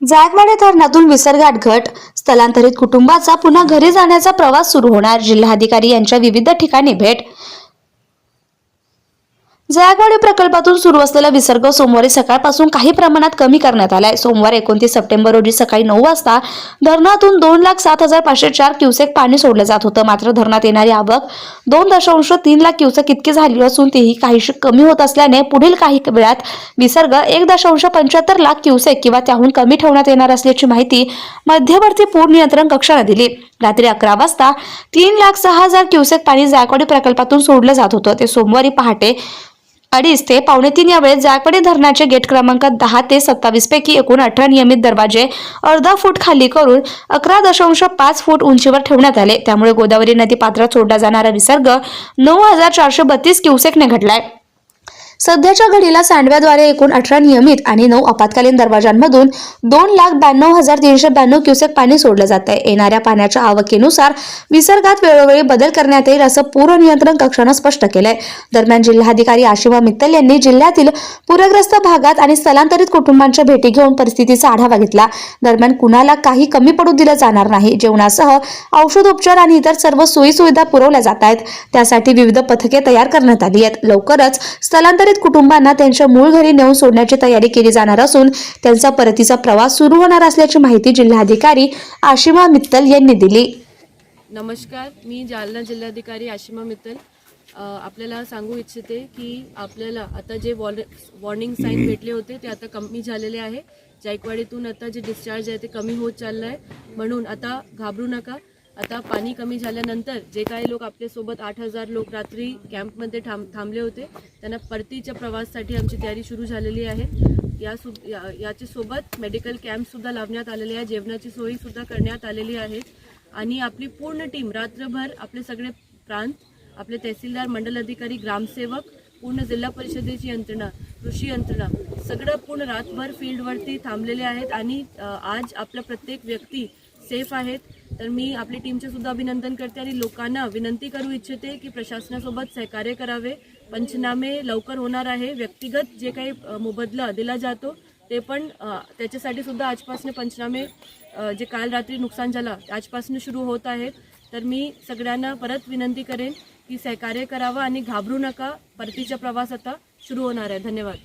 जायकवाडी धरणातून विसर्गात घट. स्थलांतरित कुटुंबाचा पुन्हा घरी जाण्याचा प्रवास सुरू होणार. जिल्हाधिकारी यांच्या विविध ठिकाणी भेट. जायकवाडी प्रकल्पातून सुरू असलेला विसर्ग सोमवारी सकाळपासून काही प्रमाणात कमी करण्यात आलाय. सोमवारी एकोणतीस सप्टेंबर रोजी सकाळी नऊ वाजता धरणातून दोन लाख सात हजार पाचशे चार क्युसेक पाणी सोडलं जात होतं. मात्र धरणात येणारी आवक दोन दशांश तीन लाख क्युसेक इतकी झाली असून तीही काहीशी कमी होत असल्याने पुढील काही वेळात विसर्ग एक दशांश पंच्याहत्तर लाख क्युसेक किंवा त्याहून कमी ठेवण्यात येणार असल्याची माहिती मध्यवर्ती पूर नियंत्रण कक्षाने दिली. रात्री अकरा वाजता तीन लाख सहा हजार क्युसेक पाणी जायकवाडी प्रकल्पातून सोडलं जात होतं. ते सोमवारी पहाटे अडीच ते पावणे तीन या वेळेत जायकवाडी धरणाचे गेट क्रमांक दहा ते सत्तावीस पैकी एकूण अठरा नियमित दरवाजे अर्धा फूट खाली करून अकरा दशांश पाच फूट उंचीवर ठेवण्यात आले. त्यामुळे गोदावरी नदी पात्रात सोडला जाणारा विसर्ग नऊ हजार चारशे बत्तीस क्युसेकने घडलाय. सध्याच्या घडीला सांडव्याद्वारे एकूण अठरा नियमित आणि नऊ आपत्कालीन दरवाजांमधून दोन लाख ब्याण्णव हजार तीनशे ब्याण्णव क्युसेक पाणी सोडलं जात आहे येणाऱ्या पाण्याच्या आवकेनुसार विसर्गात वेळोवेळी बदल करण्यात येईल असं पूर नियंत्रण कक्षानं स्पष्ट केलंय. दरम्यान जिल्हाधिकारी आशिमा मित्तल यांनी जिल्ह्यातील पूरग्रस्त भागात आणि स्थलांतरित कुटुंबांच्या भेटी घेऊन परिस्थितीचा आढावा घेतला. दरम्यान कुणाला काही कमी पडू दिलं जाणार नाही. जेवणासह औषधोपचार आणि इतर सर्व सोयी सुविधा पुरवल्या जात आहेत. त्यासाठी विविध पथके तयार करण्यात आली आहेत. लवकरच स्थलांतर स्थलांतरित कुटुंबांना त्यांच्या मूळ घरी नेऊन सोडण्याची तयारी केली जाणार असून त्यांचा परतीचा प्रवास सुरू होणार असल्याची माहिती जिल्हाधिकारी आशिमा मित्तल यांनी दिली. नमस्कार मी जालना जिल्हाधिकारी आशिमा मित्तल. आपल्याला सांगू इच्छिते की आपल्याला आता जे वॉर वॉर्निंग साईन भेटले होते ते आता कमी झालेले आहे. जायकवाडीतून आता जे डिस्चार्ज आहे ते कमी होत चाललं आहे म्हणून आता घाबरू नका. आता पाणी कमी झाल्यानंतर जे काही लोक आपल्यासोबत आठ हजार लोक रात्री कॅम्पमध्ये थांब थांबले होते त्यांना परतीच्या प्रवाससाठी आमची तयारी सुरू झालेली आहे. या सु या याच्यासोबत मेडिकल कॅम्पसुद्धा लावण्यात आलेले आहे जेवणाची सोयीसुद्धा करण्यात आलेली आहे. आणि आपली पूर्ण टीम रात्रभर आपले सगळे प्रांत आपले तहसीलदार मंडल अधिकारी ग्रामसेवक पूर्ण जिल्हा परिषदेची यंत्रणा कृषी यंत्रणा सगळं पूर्ण रातभर फील्डवरती थांबलेले आहेत. आणि आज आपला प्रत्येक व्यक्ती सेफ आहेत. तर मी आपली टीमचे सुद्धा अभिनंदन करते आणि लोकांना विनंती करू इच्छिते की प्रशासनासोबत सहकार्य करावे. पंचनामे लवकर होणार आहे. व्यक्तिगत जे काही मोबदला दिला जातो ते पण त्याच्यासाठी सुद्धा आजपासून पंचनामे जे काल रात्री नुकसान झालं आजपासून सुरू होत आहेत. तर मी सगळ्यांना परत विनंती करेन की सहकार्य करावं आणि घाबरू नका. परतीचा प्रवास आता सुरू होणार आहे. धन्यवाद.